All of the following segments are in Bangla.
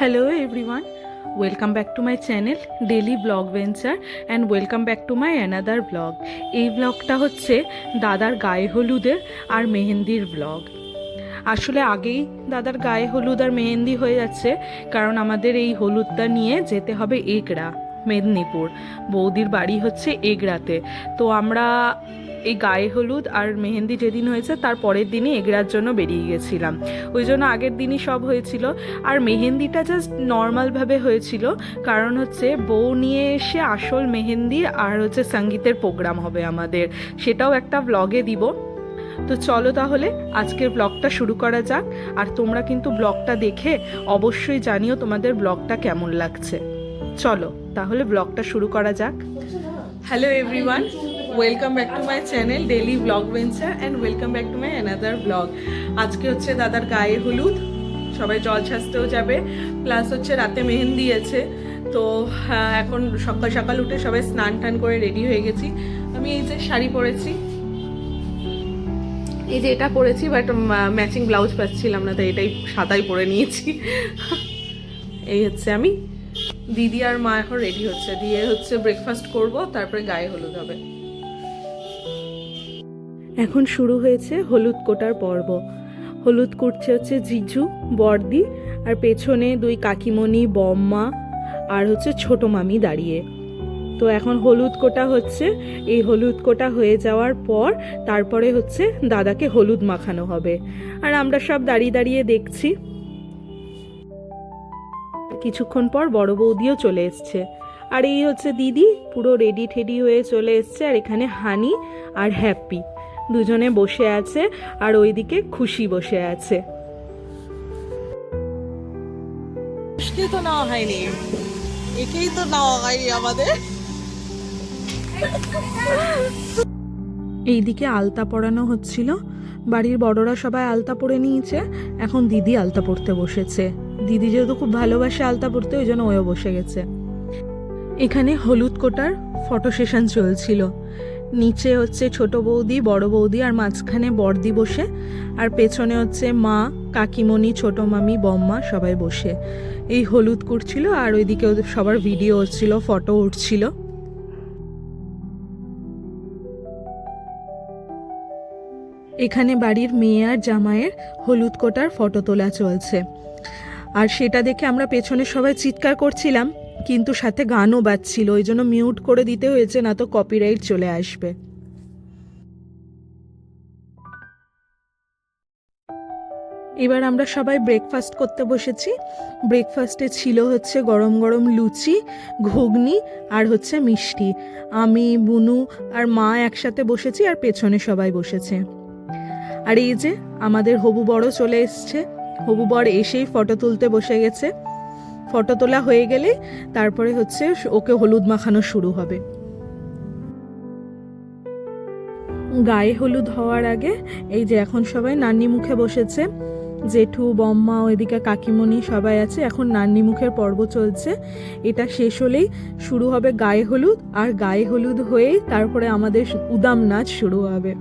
Hello everyone welcome back to my channel daily vlog venture and welcome back to my another vlog এই ব্লগটা হচ্ছে দাদার গায়ে হলুদের আর মেহেন্দির ব্লগ আসলে আগেই দাদার গায়ে হলুদ আর মেহেন্দি হয়ে যাচ্ছে, কারণ আমাদের এই হলুদটা নিয়ে যেতে হবে এগড়া, মেদিনীপুর। বৌদির বাড়ি হচ্ছে এগড়াতে। তো আমরা এই গায়ে হলুদ আর মেহেন্দি যেদিন হয়েছে, তার পরের দিনই এগড়ার জন্য বেরিয়ে গেছিলাম। ওই জন্য আগের দিনই সব হয়েছিল। আর মেহেন্দিটা জাস্ট নর্মালভাবে হয়েছিল। কারণ হচ্ছে বউ নিয়ে এসে আসল মেহেন্দি আর হচ্ছে সঙ্গীতের প্রোগ্রাম হবে আমাদের। সেটাও একটা ব্লগে দিব। তো চলো তাহলে আজকের ব্লগটা শুরু করা যাক। আর তোমরা কিন্তু ব্লগটা দেখে অবশ্যই জানিও তোমাদের ব্লগটা কেমন লাগছে। চলো তাহলে ব্লগটা শুরু করা যাক। Hello everyone welcome back to my channel daily vlog venture and welcome back to my another vlog আজকে হচ্ছে দাদার গায়ে হলুদ, সবাই জল ছাঁচতেও যাবে প্লাস হচ্ছে রাতে মেহেন্দি আছে, তো এখন সকাল সকাল উঠে সবাই স্নান টান করে রেডি হয়ে গেছি। আমি এই যে শাড়ি পরেছি, এই যে এটা পরেছি বাট ম্যাচিং ব্লাউজ পাচ্ছিলাম না, তাই এটাই সাদাই পরে নিয়েছি। এই হচ্ছে আমি, দিদি আর মা এখন রেডি হচ্ছে, দিয়ে হচ্ছে ব্রেকফাস্ট করব, তারপরে গায়ে হলুদ হবে। এখন শুরু হয়েছে হলুদ কোটার পর্ব। হলুদ কুটছে হচ্ছে জিজু, বর্দি আর পেছনে দুই কাকিমণি, বম্মা আর হচ্ছে ছোট মামি দাঁড়িয়ে। তো এখন হলুদ কোটা হচ্ছে, এই হলুদ কোটা হয়ে যাওয়ার পর তারপরে হচ্ছে দাদাকে হলুদ মাখানো হবে। আর আমরা সব দাঁড়িয়ে দাঁড়িয়ে দেখছি। কিছুক্ষণ পর বড় বৌদিও চলে এসছে। আর এই হচ্ছে দিদি, পুরো রেডি ঠেডি হয়ে চলে এসছে আর এখানে হানি আর হ্যাপি। দুজনে বসে আছে আর ওইদিকে খুশি বসে আছে। তো নেওয়া হয়নি। একেই তো নেওয়া হয়নি আমাদের। এইদিকে আলতা পরানো হচ্ছিল। বাড়ির বড়রা সবাই আলতা পরে নিয়েছে। এখন দিদি আলতা পরতে বসেছে। দিদি যেহেতু খুব ভালোবাসে আলতা পরতে ওই জন্য ওও বসে গেছে। এখানে হলুদ কোটার ফটো সেশন চলছিল। নিচে হচ্ছে ছোট বৌদি, বড় বৌদি, আর মাঝখানে বড়দি বসে। আর পেছনে হচ্ছে মা, কাকিমণি, ছোট মামি, বম্মা সবাই বসে। এই হলুদ করছিল আর ওইদিকে সবার ভিডিও হচ্ছিল ফটো উঠছিল। এখানে বাড়ির মেয়ে আর জামাইয়ের হলুদ কোটার ফটো তোলা চলছে। আর সেটা দেখে আমরা পেছনে সবাই চিৎকার করছিলাম। কিন্তু সাথে গানও বাজছিল, ওই জন্য মিউট করে দিতে হয়েছে, না তো কপিরাইট চলে আসবে। এবার আমরা সবাই ব্রেকফাস্ট করতে বসেছি। ব্রেকফাস্টে ছিল হচ্ছে গরম গরম লুচি, ঘুগনি আর হচ্ছে মিষ্টি। আমি, বুনু আর মা একসাথে বসেছি আর পেছনে সবাই বসেছে। আর এই যে আমাদের হবু বড় চলে এসছে। হবু বর এসেই ফটো তুলতে বসে গেছে। ফটো তোলা হয়ে গেলে তারপরে হচ্ছে ওকে হলুদ মাখানো শুরু হবে। গায়ে হলুদ হওয়ার আগে এই যে এখন সবাই নান্নি মুখে বসেছে, জেঠু, বম্মা, ওইদিকে কাকিমণি সবাই আছে, এখন নান্নি মুখের পর্ব চলছে। এটা শেষ হলেই শুরু হবে গায়ে হলুদ, আর গায়ে হলুদ হয়েই তারপরে আমাদের উদাম নাচ শুরু হবে।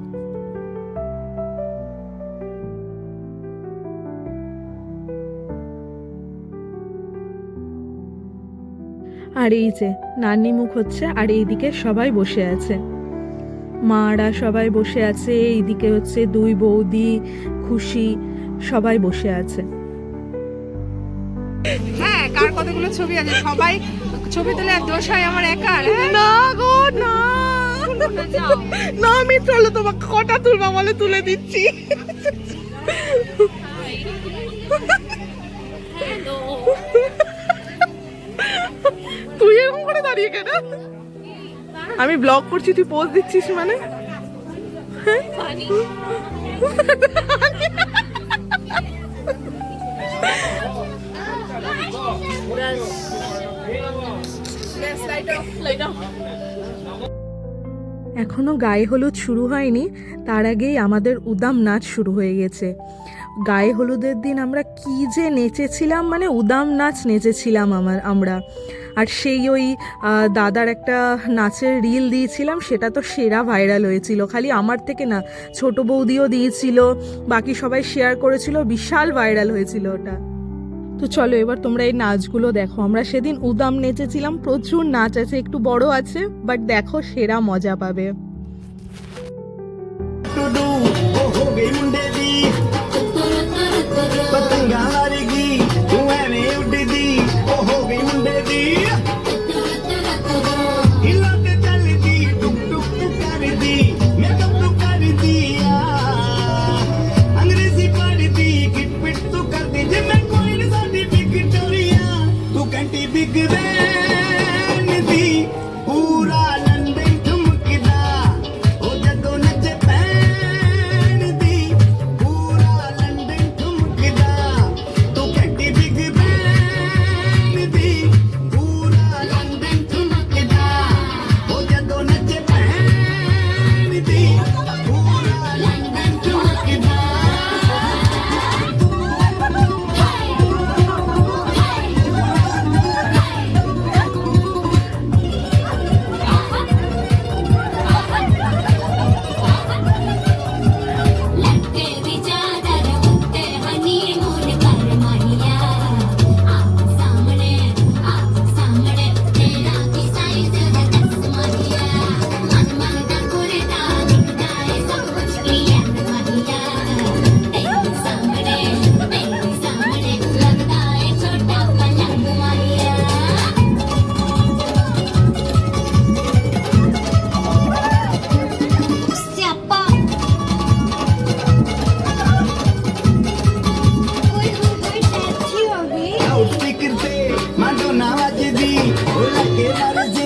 আর এই যে নানি মুখ হচ্ছে আর এইদিকে সবাই বসে আছে। মারা সবাই বসে আছে এইদিকে হচ্ছে দুই বৌদি খুশি সবাই বসে আছে। হ্যাঁ কার কতগুলো ছবি আছে? সবাই ছবি তুলে দোষ হয় আমার একার না গো না। না আমি চলো তোমাকে কটা তুলবা বলে তুলে দিচ্ছি। তুই এরকম করে দাঁড়িয়ে কেন? আমি ব্লগ করছি, তুই পোজ দিচ্ছিস মানে? এখনও গায়ে হলুদ শুরু হয়নি, তার আগেই আমাদের উদাম নাচ শুরু হয়ে গেছে। গায়ে হলুদের দিন আমরা কি যে নেচেছিলাম মানে উদাম নাচ নেচেছিলাম আমার আমরা। আর সেই ওই দাদার একটা নাচের রিল দিয়েছিলাম সেটা তো সেরা ভাইরাল হয়েছিল। খালি আমার থেকে না ছোট বৌদিও দিয়েছিল বাকি সবাই শেয়ার করেছিল বিশাল ভাইরাল হয়েছিল ওটা। তো চলো এবার তোমরা এই নাচগুলো দেখো। আমরা সেদিন উদাম নেচেছিলাম প্রচুর নাচ আছে একটু বড় আছে বাট দেখো সেরা মজা পাবে। पतंगा লাগে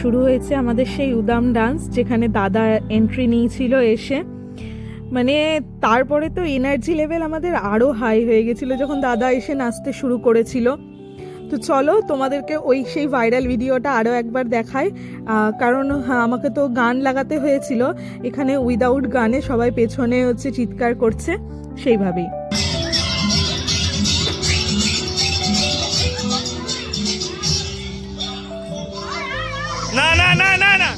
শুরু হয়েছে আমাদের সেই উদাম ডান্স, যেখানে দাদা এন্ট্রি নিয়েছিল এসে। মানে তারপরে তো এনার্জি লেভেল আমাদের আরও হাই হয়ে গেছিল যখন দাদা এসে নাচতে শুরু করেছিল। তো চলো তোমাদেরকে ওই সেই ভাইরাল ভিডিওটা আরও একবার দেখায় কারণ আমাকে তো গান লাগাতে হয়েছিল। এখানে উইদাউট গানে সবাই পেছনে হচ্ছে চিৎকার করছে, সেইভাবেই। না না না না না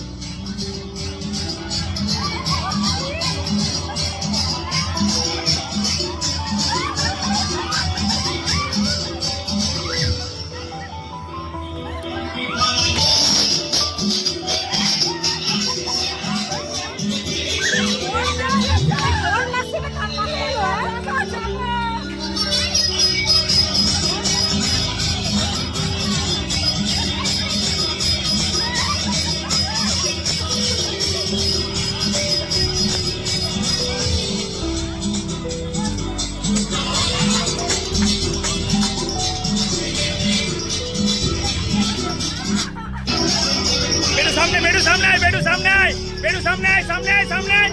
সামনে বেটু সামনে আয় বেটু সামনে আয় বেটু সামনে আয় সামনে আয় সামনে আয়।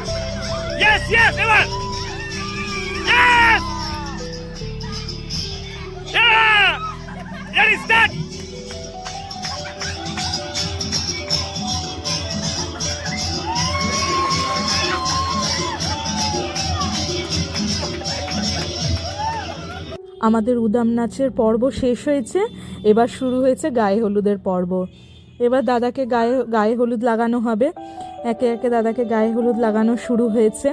ইয়েস ইয়েস এবার। আমাদের উদাম নাচের পর্ব শেষ হয়েছে। এবার শুরু হয়েছে গায়ে হলুদের পর্ব। এবার দাদাকে গায়ে গায়ে হলুদ লাগানো হবে। একে একে দাদাকে গায়ে হলুদ লাগানো শুরু হয়েছে।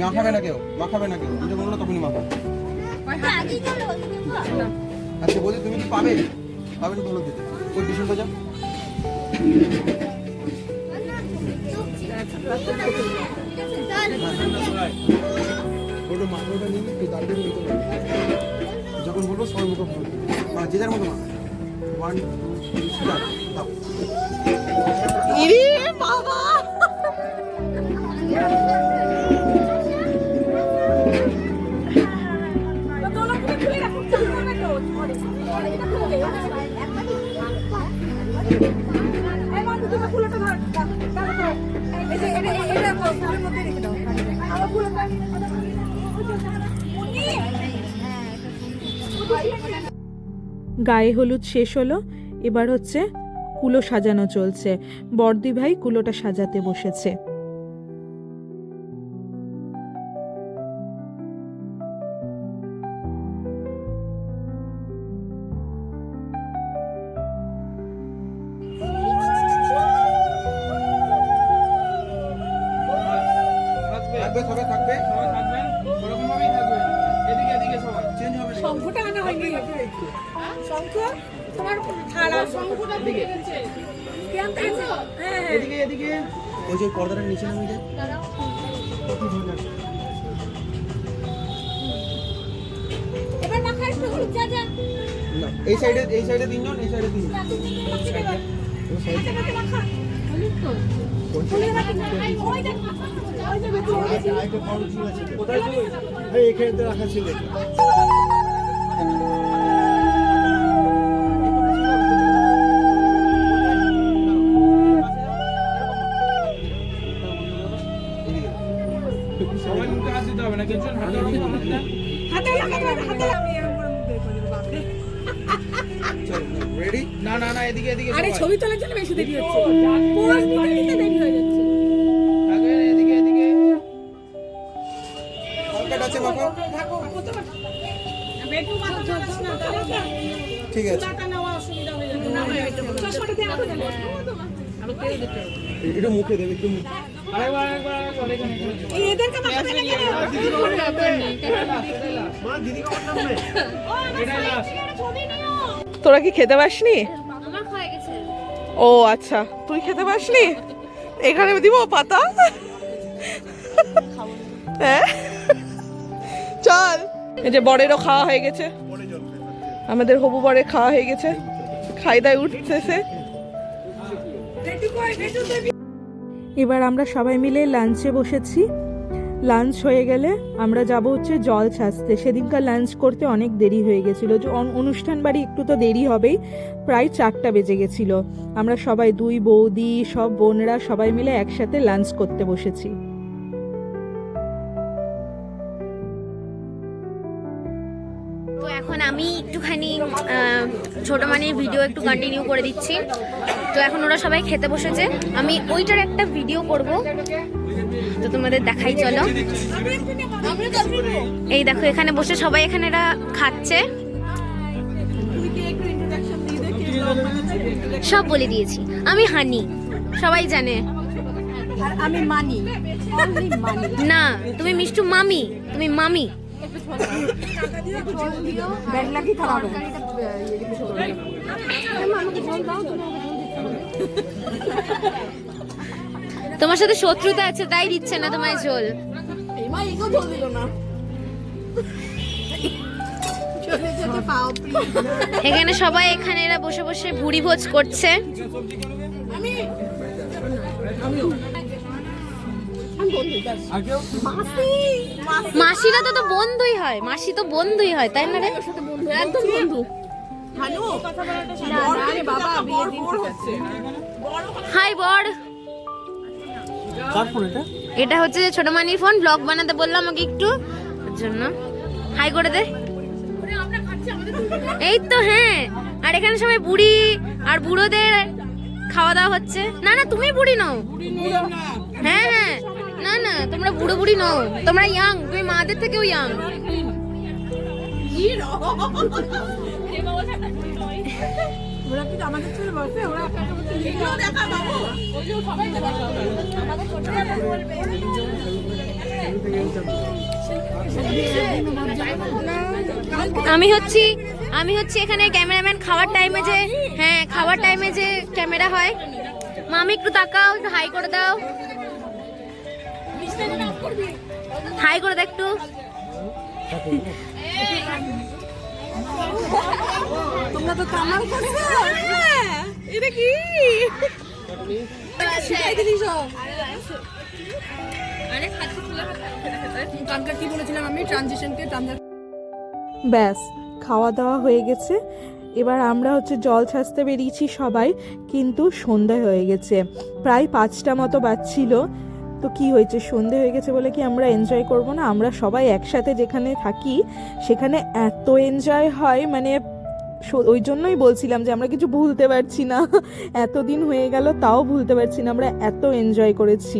মাখাবে না কেউ? মাখাবে না কেউ? যখন বলল তখনই মাখা আচ্ছা বলছি তুমি কি পাবে? পাবে না ভালো খেতে ওই একটু নিতে যখন বলব সবাই মুখে হ্যাঁ যে যার মতো মাখা ওয়ান টু স্টার্ট দাও। গায়ে হলুদ শেষ হলো এবার হচ্ছে কুলো সাজানো চলছে। বর্দি ভাই কুলোটা সাজাতে বসেছে। শঙ্খটা আনা হয়নি। শঙ্খ? তোমার থালা। শঙ্খটা দিকে গেছে। হ্যাঁ হ্যাঁ। ওই যে পর্দাটা নিচে নামে যায় এবার মাখা একটু হলুদ যা যা। না এই সাইডে এই সাইডে তিনজন এই সাইডে তিনজন হাতে মাখা। হলুদ তো। হলুদ মাখা। ওই দেখ ওই না না না এদিকে এদিকে আরে ছবি তোলার জন্য বেশি দেরি হচ্ছে। পোজ নিতে নিতে দেরি হয়ে যাচ্ছে থাকবে, এদিকে এদিকে হালকা টাচে মাখো থাকো বেটু মাথা চালাস না ঠিক আছে। টাকা নেওয়া অসুবিধা হয়ে যাবে না। চশমাটা দিয়ে রাখো জানো একটু মুখে দেবে একটু মুখে। তোরা কি খেতে পাসনি? ও আচ্ছা। তুই খেতে পাসনি? এখানে দিব পাতা? হ্যাঁ? চল। এই যে বরেরও খাওয়া হয়ে গেছে। আমাদের হবু বরের খাওয়া হয়ে গেছে। খাই দায় উঠতেছে এবার আমরা সবাই মিলে লাঞ্চে বসেছি। লাঞ্চ হয়ে গেলে আমরা যাব হচ্ছে জল ছাঁচতে। সেদিনকার লাঞ্চ করতে অনেক দেরি হয়ে গেছিল। যে অনুষ্ঠান বাড়ি একটু তো দেরি হবেই। প্রায় চারটা বেজে গেছিল। আমরা সবাই দুই বৌদি, সব বোনরা সবাই মিলে একসাথে লাঞ্চ করতে বসেছি। তো এখন আমি একটুখানি ছোট মানের ভিডিও একটু কন্টিনিউ করে দিচ্ছি। তো এখন ওরা সবাই খেতে বসেছে। আমি ওইটার একটা ভিডিও করব। তো তোমাদের দেখাই চলো। এই দেখো এখানে বসে সবাই এখানে এরা খাচ্ছে। সব বলে দিয়েছি। আমি হানি। সবাই জানে। আমি মানি। না তুমি মিষ্টু মামি। তুমি মামি। তোমার সাথে শত্রুতা আছে, তাই দিচ্ছে না তোমায় ঝোল। এখানে সবাই এখানে, এরা বসে বসে ভুড়ি ভোজ করছে। মাসিরা তো তো বন্ধুই হয়। মাসি তো বন্ধুই হয় তাই না রে? একদম বন্ধু। হাই বর। এটা? এটা হচ্ছে যে ছোট মানির ফোন ব্লগ বানাতে বললাম আমাকে একটু। ওর জন্য। হাই করে দে। এই তো হ্যাঁ। আর এখানে সবাই বুড়ি আর বুড়োদের খাওয়া দাওয়া হচ্ছে। না না তুমি বুড়ি নও। হ্যাঁ হ্যাঁ। না না তোমরা বুড়ো বুড়ি নও। তোমরা ইয়াং তুমি মাদের থেকেও ইয়াং আমি হচ্ছি আমি হচ্ছি এখানে ক্যামেরাম্যান। খাওয়ার টাইমে যে হ্যাঁ খাওয়ার টাইমে যে ক্যামেরা হয়। মামি একটু তাকাও একটু হাই করে দাও। হাই করে দাও একটু। তোমরা তো কামাল করছ। হ্যাঁ। এটা কি? শিখাই দিলি সব। কালকে কি বলেছিলাম আমি? ট্রানজিশনকে ব্যাস খাওয়া দাওয়া হয়ে গেছে। এবার আমরা হচ্ছে জল ছাঁচতে বেরিয়েছি সবাই কিন্তু সন্ধে হয়ে গেছে। প্রায় পাঁচটা মতো বাজছিল। তো কি হয়েছে? সন্ধে হয়ে গেছে বলে কি আমরা এনজয় করব না? আমরা সবাই একসাথে যেখানে থাকি, সেখানে এত এনজয় হয় মানে ওই জন্যই বলছিলাম যে আমরা কিছু ভুলতে পারছি না। এতদিন হয়ে গেল, তাও ভুলতে পারছি না। আমরা এত এনজয় করেছি।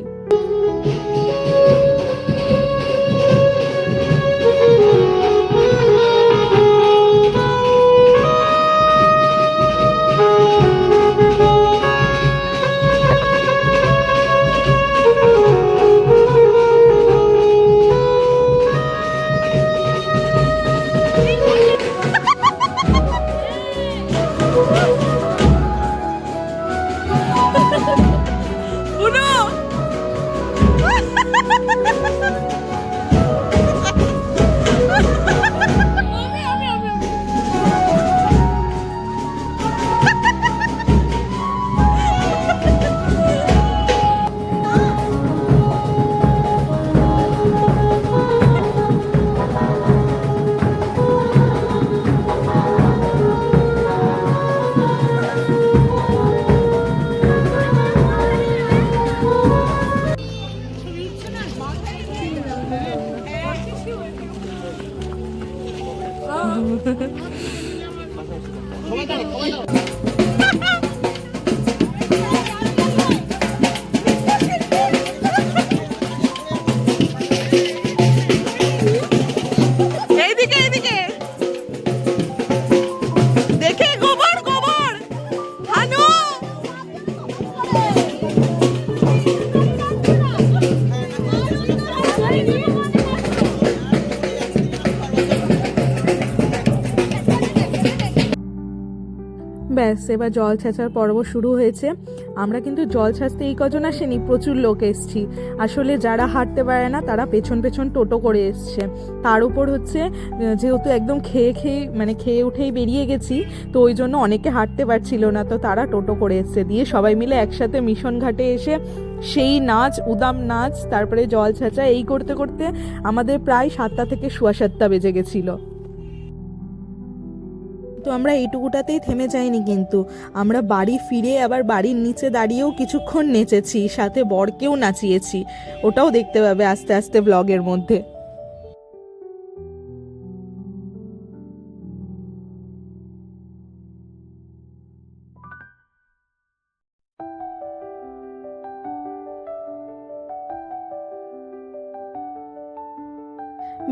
ব্যাস এবার জল ছাঁচার পর্ব শুরু হয়েছে, আমরা কিন্তু জল ছাঁচতে এই কজন আসেনি, প্রচুর লোক এসছি। আসলে যারা হাঁটতে পারে না, তারা পেছন পেছন টোটো করে এসছে। তার উপর হচ্ছে যেহেতু একদম খেয়ে খেয়ে মানে খেয়ে উঠেই বেরিয়ে গেছি, তো ওই জন্য অনেকে হাঁটতে পারছিল না, তো তারা টোটো করে এসছে। দিয়ে সবাই মিলে একসাথে মিশন ঘাটে এসে, সেই নাচ, উদাম নাচ, তারপরে জল ছাঁচা, এই করতে করতে আমাদের প্রায় সাতটা থেকে সোয়া সাতটা বেজে গেছিল। তো আমরা এইটুকুটাতেই থেমে যাইনি কিন্তু। আমরা বাড়ি ফিরে আবার বাড়ির নিচে দাঁড়িয়েও কিছুক্ষণ নেচেছি, সাথে বরকেও নাচিয়েছি। ওটাও দেখতে পাবে আস্তে আস্তে ব্লগের মধ্যে।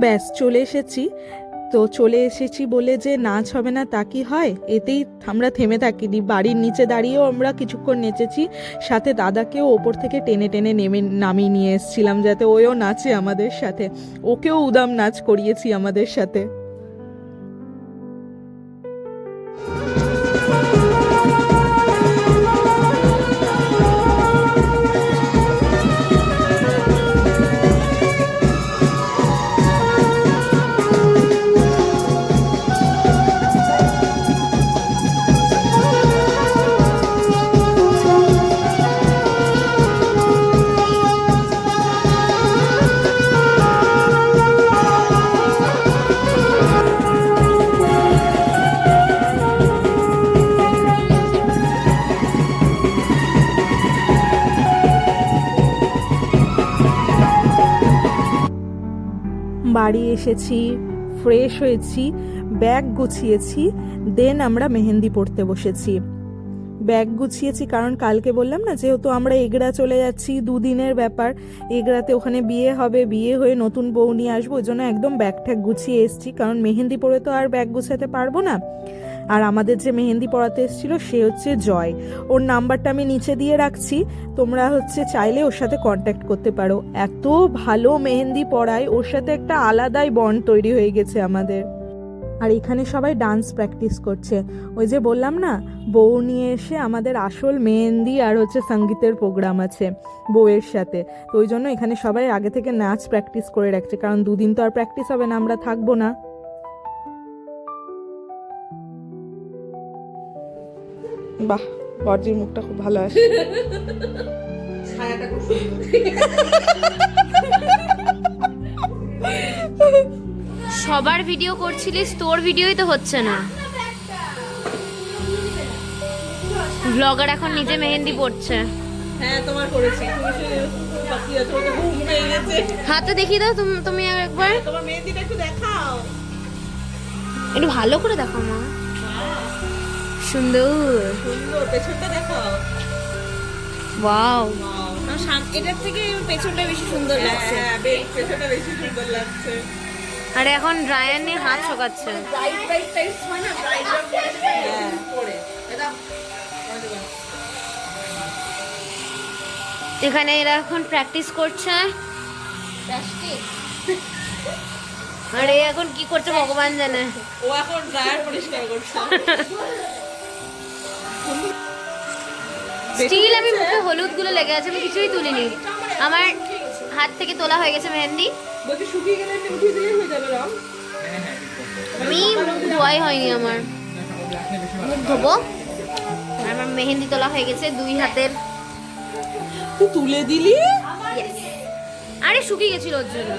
ব্যাস, চলে এসেছি। তো চলে এসেছি বলে যে নাচ হবে না তা কি হয়? এতেই আমরা থেমে থাকিনি। বাড়ির নিচে দাঁড়িয়েও আমরা কিছুক্ষণ নেচেছি। সাথে দাদাকেও ওপর থেকে টেনে টেনে নেমে, নামিয়ে নিয়ে এসেছিলাম যাতে ওও নাচে আমাদের সাথে। ওকেও উদাম নাচ করিয়েছি আমাদের সাথে। বাড়ি এসেছি ফ্রেশ হয়েছি ব্যাগ গুছিয়েছি দেন আমরা মেহেন্দি পড়তে বসেছি। ব্যাগ গুছিয়েছি কারণ কালকে বললাম না, যেহেতু আমরা এগড়া চলে যাচ্ছি, দুদিনের ব্যাপার এগড়াতে ওখানে বিয়ে হবে, বিয়ে হয়ে নতুন বউ নিয়ে আসব, ওই জন্য একদম ব্যাগ ঠ্যাগ গুছিয়ে এসছি, কারণ মেহেন্দি পরে তো আর ব্যাগ গুছাতে পারব না। আর আমাদের যে মেহেন্দি পড়াতে এসেছিল সে হচ্ছে জয়। ওর নাম্বারটা আমি নিচে দিয়ে রাখছি। তোমরা হচ্ছে চাইলে ওর সাথে কন্ট্যাক্ট করতে পারো। এত ভালো মেহেন্দি পড়ায় ওর সাথে একটা আলাদাই বন্ড তৈরি হয়ে গেছে আমাদের। আর এখানে সবাই ডান্স প্র্যাকটিস করছে। ওই যে বললাম না, বউ নিয়ে এসে আমাদের আসল মেহেন্দি আর হচ্ছে সঙ্গীতের প্রোগ্রাম আছে বউয়ের সাথে। তো ওই জন্য এখানে সবাই আগে থেকে নাচ প্র্যাকটিস করে রাখছে, কারণ দুদিন তো আর প্র্যাকটিস হবে না, আমরা থাকব না। বাহ বর্জির মুখটা খুব ভালো আছে সবার ভিডিও করছিলিস তোর ভিডিওই তো হচ্ছে না। ব্লগার এখন নিজে মেহেন্দি পড়ছে। হ্যাঁ তোমার করেছি। হাতে দেখিয়ে দাও তুমি তুমি আর একবার তোমার মেহেন্দিটা একটু দেখাও। একটু ভালো করে দেখো মা। সুন্দর। সুন্দর পেছনটা দেখাও। ওয়াও। এটার থেকে পেছনটা বেশি সুন্দর লাগছে। হ্যাঁ পেছনটা বেশি সুন্দর লাগছে। আর এখন ড্রায়ার নিয়ে হাত শোকাচ্ছে। হয় হ্যাঁ এখানে এরা এখন প্র্যাকটিস করছে। আরে এখন কি করছে ভগবান জানে। ও এখন ড্রায়ার পরিষ্কার করছে। স্টিল আমি মুখে হলুদগুলো লেগে আছে আমি কিছুই তুলিনি। আমার হাত থেকে তোলা হয়ে গেছে মেহেন্দি। আমি মুখ ধোয়াই হয়নি আমার। মুখ ধোবো আমার মেহেন্দি তোলা হয়ে গেছে দুই হাতের। তুই তুলে দিলি? আরে শুকিয়ে গেছিল ওর জন্য।